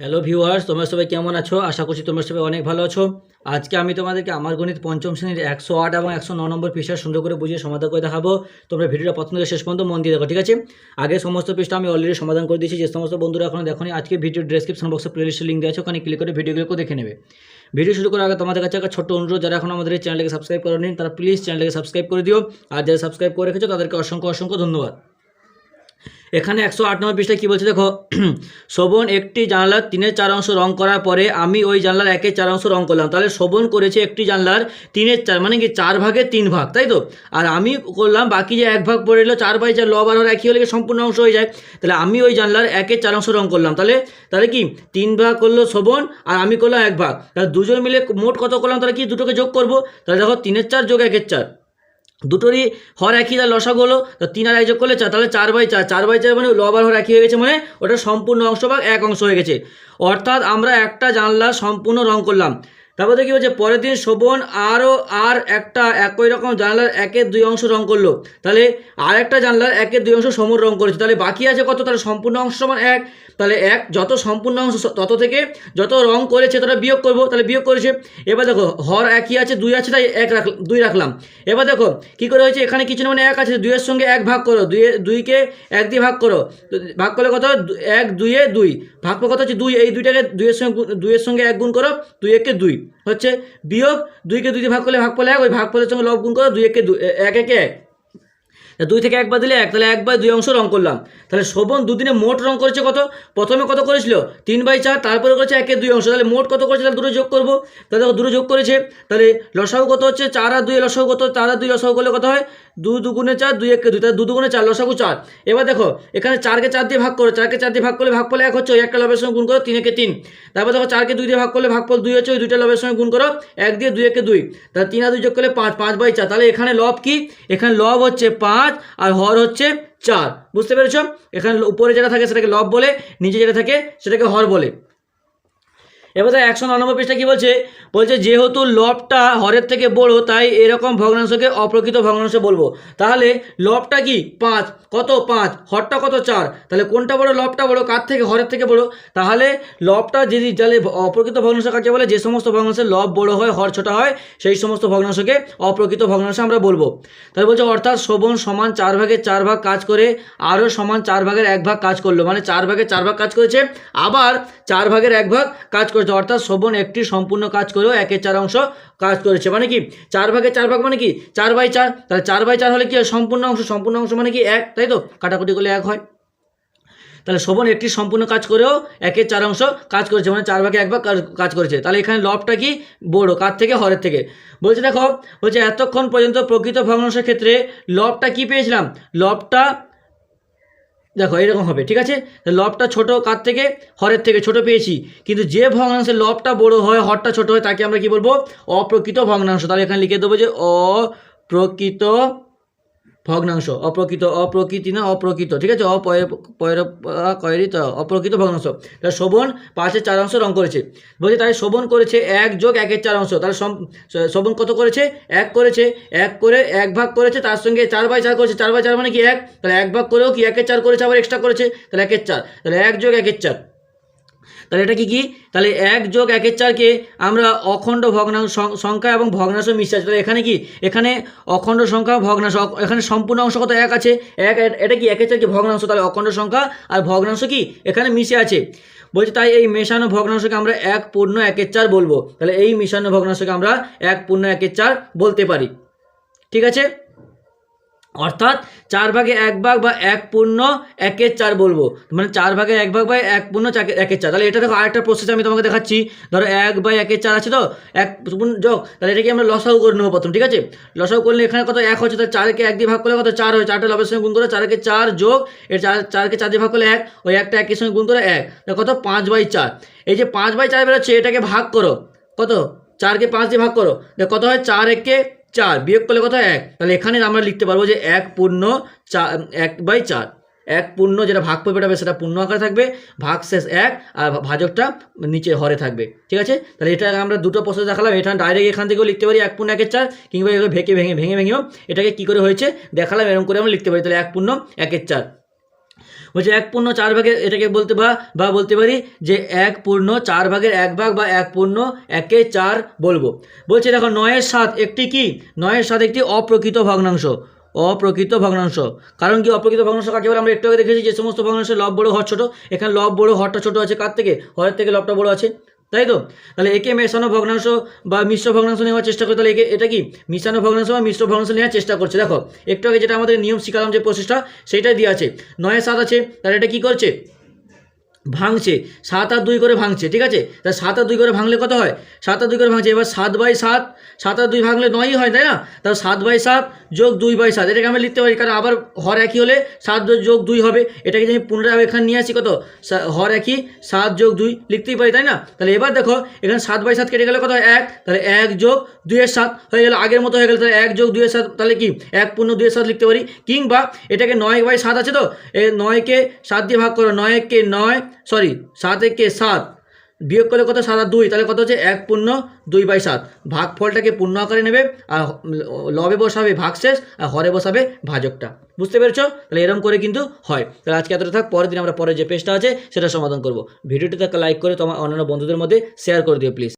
Hello viewers তোমরা সবাই কেমন আছো? আশা করছি তোমরা সবাই অনেক ভালো আছো। আজকে আমি তোমাদেরকে আমার গণিত পঞ্চম শ্রেণির একশো আট এবং একশো ন নম্বর পৃষ্ঠা সুন্দর করে বুঝিয়ে সমাধান করে দেখাবো। তোমরা ভিডিওটা প্রথম থেকে শেষ পর্যন্ত মন দিয়ে দেখো, ঠিক আছে? আগে সমস্ত পৃষ্ঠা আমি অলরেডি সমাধান করে দিয়েছি। যে সমস্ত বন্ধুরা এখন দেখোনি, আজকে ভিডিও ডেসক্রিপশন বক্সে প্লেলিস্টের লিঙ্ক দেওয়া আছে, ওখানে ক্লিক করে ভিডিওগুলো দেখে নেবে। ভিডিও শুরু করার আগে তোমাদের কাছে একটা ছোট্ট অনুরোধ, যারা এখন আমাদের চ্যানেলকে সাবস্ক্রাইব করেনি, তারা প্লিজ চ্যানেলকে সাবস্ক্রাইব করে দিও। আর যারা সাবস্ক্রাইব করে রেখেছো, তাদেরকে অসংখ্য অসংখ্য ধন্যবাদ। এখানে একশো আট নম্বর পৃষ্ঠায় কী বলছে দেখো, শোভন একটি জানলার তিনের চার অংশ রং করার পরে আমি ওই জানলার একের চার অংশ রং করলাম। তাহলে শোভন করেছে একটি জানলার তিনের চার মানে কি চার ভাগের তিন ভাগ, তাই তো? আর আমি করলাম বাকি যে এক ভাগ পড়ে এলো চার বাই চার ল বার একই হলে সম্পূর্ণ অংশ হয়ে যায়? তাহলে আমি ওই জানলার একের চার অংশ রং করলাম। তাহলে তাহলে কি? তিন ভাগ করল শোভন আর আমি করলাম এক ভাগ। তাহলে দুজন মিলে মোট কত করলাম? তাহলে কি দুটোকে যোগ করব? তাহলে দেখো তিনের চার যোগ একের চার। দুটোরই হর একই তার লসাগু হলো, তো তিন আর এক যোগ করলে তাহলে চার বাই চার। চার বাই চার মানে লবার হর একই হয়ে গেছে মানে ওটা সম্পূর্ণ অংশ ভাগ এক অংশ হয়ে গেছে। অর্থাৎ আমরা একটা জানলা সম্পূর্ণ রং করলাম। তারপর দেখি বলছে, পরের দিন শোভন আরও আর একটা একই রকম জানলার একের দুই অংশ রং করল। তাহলে আর একটা জানলার একের দুই অংশ সমর রং করেছে। তাহলে বাকি আছে কত? তাহলে সম্পূর্ণ অংশ সমান এক। তাহলে এক, যত সম্পূর্ণ অংশ তত থেকে যত রং করেছে তত বিয়োগ করব, তাহলে বিয়োগ করেছে। এবার দেখো, হর একই আছে, দুই আছে, তাই এক রাখ দুই রাখলাম। এবার দেখো, কি করে হয়েছে? এখানে কিছু না মানে এক আছে, দুইয়ের সঙ্গে এক ভাগ করো। দুইয়ে, দুইকে এক দিয়ে ভাগ করো। ভাগ করলে কত এক, দুইয়ে দুই। ভাগ কত হচ্ছে? দুই। এই দুইটাকে দুইয়ের সঙ্গে দুইয়ের সঙ্গে এক গুণ করো দুই একে দুই। হচ্ছে বিয়োগ, দুইকে দুই দিয়ে ভাগ করলে ভাগ করলে এক, ওই ভাগ ফলের সঙ্গে লব গুণ করো দুই একে দুই এক একে এক। দুই থেকে একবার দিলে এক, তাহলে এক বাই দুই অংশ রং করলাম। তাহলে শোভন দুদিনে মোট রং করেছে কত? প্রথমে কত করেছিল? তিন বাই চার, তারপরে করেছে একের দুই অংশ। তাহলে মোট কত করেছে? তাহলে দুটো যোগ করব। তাহলে দুটো যোগ করেছে। তাহলে লসাও কত হচ্ছে? চার আর দুই লসাও কত? চার আর দুই লসাও করলে কত হয়? দু দুগুণে চার, দুই একে দুই, তাহলে দু দুগুণে চার লসাগু চার। এবার দেখো, এখানে চারকে চার দিয়ে ভাগ করো, চারকে চার দিয়ে ভাগ করলে ভাগ ফলে এক হচ্ছে, ওই একটা লবের সঙ্গে গুণ করো তিন একে তিন। তারপর দেখো, চারকে দুই দিয়ে ভাগ করলে ভাগ ফল দুই হচ্ছে, ওই দুইটা লবের সঙ্গে গুণ করো, এক দিয়ে দুই একে দুই। তাহলে তিন আর দুই যোগ করলে পাঁচ পাঁচ বাই চার। তাহলে এখানে লব কি? এখানে লব হচ্ছে পাঁচ আর হর হচ্ছে চার। বুঝতে পেরেছ? এখানে উপরে যেটা থাকে সেটাকে লব বলে, নিচে যেটা থাকে সেটাকে হর বলে। এবার একশো নম্বর পৃষ্ঠা কি বলছে? বলছে, যেহেতু লবটা হরের থেকে বড়, তাই এরকম ভগ্নাংশকে অপ্রকৃত ভগ্নাংশ বলব। তাহলে লবটা কি? পাঁচ। কত? পাঁচ। হরটা কত? চার। তাহলে কোনটা বড়? লবটা বড়। কার থেকে? হরের থেকে বড়। তাহলে লবটা যদি, তাহলে অপ্রকৃত ভগ্নাংশ কাকে বলে? যে সমস্ত ভগ্নাংশের লব বড় হয়, হর ছোটা হয়, সেই সমস্ত ভগ্নাংশকে অপ্রকৃত ভগ্নাংশ আমরা বলব। তাহলে বলছে, অর্থাৎ শোভন সমান চার ভাগের চার ভাগ কাজ করে, আরও সমান চার ভাগের এক ভাগ কাজ করল। মানে চার ভাগের চার ভাগ কাজ করেছে, আবার চার ভাগের এক ভাগ কাজ করেছে অর্থাৎ শোভন একটি সম্পূর্ণ কাজ করেও একের চার অংশ কাজ করেছে। মানে কি? চার ভাগের চার ভাগ মানে কি? চার বাই চার। তাহলে চার বাই চার হলে কি হয়? সম্পূর্ণ অংশ সম্পূর্ণ অংশ মানে কি? এক। তাই তো? কাটাকুটি করলে এক হয়। তাহলে শোভন একটি সম্পূর্ণ কাজ করেও একের চার অংশ কাজ করেছে। মানে চার ভাগে এক ভাগ কাজ- কাজ করেছে। তাহলে এখানে লবটা কি? বড়। কার থেকে? হরের থেকে। বলছে দেখো, বলছে এতক্ষণ পর্যন্ত প্রকৃত ভগ্নাংশের ক্ষেত্রে লবটা কি পেয়েছিলাম? লবটা দেখো, এরকম হবে, ঠিক আছে? লবটা ছোট কার থেকে? হরের থেকে, ছোট পেয়েছি। কিন্তু যে ভগ্নাংশে লবটা বড় হয়, হরটা ছোট হয়, তাকে আমরা কি বলব? অপ্রকৃত ভগ্নাংশ। তাহলে এখানে লিখে দেবো যে অপ্রকৃত ভগ্নাংশ। অপ্রকৃত, অপ্রকৃতি না অপ্রকৃত। ঠিক আছে? অপয়রিত অপ্রকৃত ভগ্নাংশ। তাহলে শোভন পাঁচের চার অংশ রং করেছে। বলছে তাই শোভন করেছে এক যোগ একের চার অংশ। তাহলে শোভন কত করেছে? এক করেছে। এক করে এক ভাগ করেছে, তার সঙ্গে চার বাই চার করেছে। চার বাই চার মানে কি এক? তাহলে এক ভাগ করেও কি একের চার করেছে, আবার এক্সট্রা করেছে? তাহলে একের চার। তাহলে এক যোগ একের চার। তাহলে এটা কি কি? তাহলে এক যোগ একের চারকে আমরা অখণ্ড ভগ্নাংশ সংখ্যা এবং ভগ্নাংশ মিশে আছে। তাহলে এখানে কি? এখানে অখণ্ড সংখ্যা, ভগ্নাংশ। এখানে সম্পূর্ণ অংশ কত? এক আছে। এক এটা কি? একের চারকে ভগ্নাংশ। তাহলে অখণ্ড সংখ্যা আর ভগ্নাংশ কি? এখানে মিশে আছে। বলছে তাই এই মেশানো ভগ্নাংশকে আমরা এক পূর্ণ একের চার বলব। তাহলে এই মিশানো ভগ্নাংশকে আমরা এক পূর্ণ একের চার বলতে পারি। ঠিক আছে? অর্থাৎ চার ভাগে এক ভাগ বা এক পূর্ণ একের চার বলব। মানে চার ভাগে এক ভাগ বা এক পূর্ণ একের চার। তাহলে এটা দেখো আরেকটা প্রসেস আমি তোমাকে দেখাচ্ছি। ধরো এক বাই একের চার আছে তো? এক পূর্ণ যোগ তাহলে এটাকে আমরা লসাগু করে নেব প্রথম, ঠিক আছে? লসাগু করলে এখানে কত এক হচ্ছে, তাহলে চারকে এক দিয়ে ভাগ করলে কত? চার হয়। চারটা লবের সঙ্গে গুণ করে চারকে চার যোগ, এর চার চারকে চার দিয়ে ভাগ করলে এক ওই একটা একের সঙ্গে গুণ করে এক। কত? পাঁচ বাই চার। এই যে পাঁচ বাই চার বেরোচ্ছে, এটাকে ভাগ করো। কত? চারকে পাঁচ দিয়ে ভাগ করো। কত হয়? চার একে চার, বিয়োগ করলে কথা এক? তাহলে এখানে আমরা লিখতে পারব যে এক পূর্ণ এক বাই চার। এক পূর্ণ যেটা ভাগ পরিবেটা হবে সেটা পূর্ণ আকারে থাকবে, ভাগ শেষ এক, আর ভাজকটা নিচে হরে থাকবে। ঠিক আছে? তাহলে এটা আমরা দুটো প্রসেস দেখালাম, এটা ডাইরেক্ট এখান থেকেও লিখতে পারি এক পূর্ণ একের চার, কিংবা ভেঙে ভেঙে ভেঙে, ভেঙেও। এটাকে কী করে হয়েছে? দেখালাম, এরকম করে আমরা লিখতে পারি, তাহলে এক পূর্ণ একের চার। বলছে এক পূর্ণ চার ভাগের, এটাকে বলতে বা বা বলতে পারি যে এক পূর্ণ চার ভাগের এক ভাগ বা এক পূর্ণ একে চার বলব। বলছে দেখো, নয়ের সাত একটি কি? নয়ের সাত একটি অপ্রকৃত ভগ্নাংশ। অপ্রকৃত ভগ্নাংশ। কারণ কি অপ্রকৃত ভগ্নাংশ কাকে বলে? আমরা একটু আগে দেখেছি যে সমস্ত ভগ্নাংশের লব বড় হট ছোট। এখানে লব বড় হরটা ছোটো আছে কার থেকে? হরের থেকে লবটা বড় আছে। তাই তো? তাহলে একে মেশানো ভগ্নাংশ বা মিশ্র ভগ্নাংশ নেওয়ার চেষ্টা করে, তাহলে একে, এটা কি? মিশানো ভগ্নাংশ বা মিশ্র ভগ্নাংশ নেওয়ার চেষ্টা করছে। দেখো, একটু আগে যেটা আমাদের নিয়ম শিখালাম যে প্রসেসটা সেটাই দিয়ে আছে। নয় সাত আছে, তাহলে এটা কি করছে? ভাঙছে, সাত আর দুই করে ভাঙছে, ঠিক আছে? তা সাত আর দুই করে ভাঙলে কত হয়? সাত আর দুই করে ভাঙছে, এবার সাত বাই সাত সাত আর দুই ভাঙলে নয়ই হয়, তাই না? তাহলে সাত বাই সাত যোগ দুই বাই সাত, এটাকে আমরা লিখতে পারি, কারণ আবার হর একই হলে সাত যোগ দুই হবে, এটাকে যদি পুনরায় এখানে নিয়ে আসি কত? হর একই, সাত যোগ দুই, লিখতেই পারি, তাই না? তাহলে এবার দেখো, এখানে সাত বাই সাত কেটে গেলে কত হয়? এক, তাহলে এক যোগ দুইয়ের সাত হয়ে গেল, আগের মতো হয়ে গেল, তাহলে এক যোগ দুইয়ের সাত, তাহলে কি? এক পূর্ণ দুইয়ের সাত লিখতে পারি, কিংবা এটাকে নয় বাই সাত আছে তো? এ নয়কে সাত দিয়ে ভাগ করো নয় কে নয় সরি, সাত একে সাত। বিয়োগ করলে কত? সাত দুই। তাহলে কত হচ্ছে? এক পূর্ণ দুই বাই সাত। ভাগ ফলটাকে পূর্ণ আকারে নেবে আর লবে বসাবে ভাগ শেষ আর হরে বসাবে ভাজকটা। বুঝতে পেরেছ? তাহলে এরকম করে কিন্তু হয়। তাহলে আজকে এতটা থাক, পরের দিন আমরা পরের যে পেজটা আছে, সেটা সমাধান করব। ভিডিওটি তাকে লাইক করে তোমার অন্যান্য বন্ধুদের মধ্যে শেয়ার করে দিও প্লিজ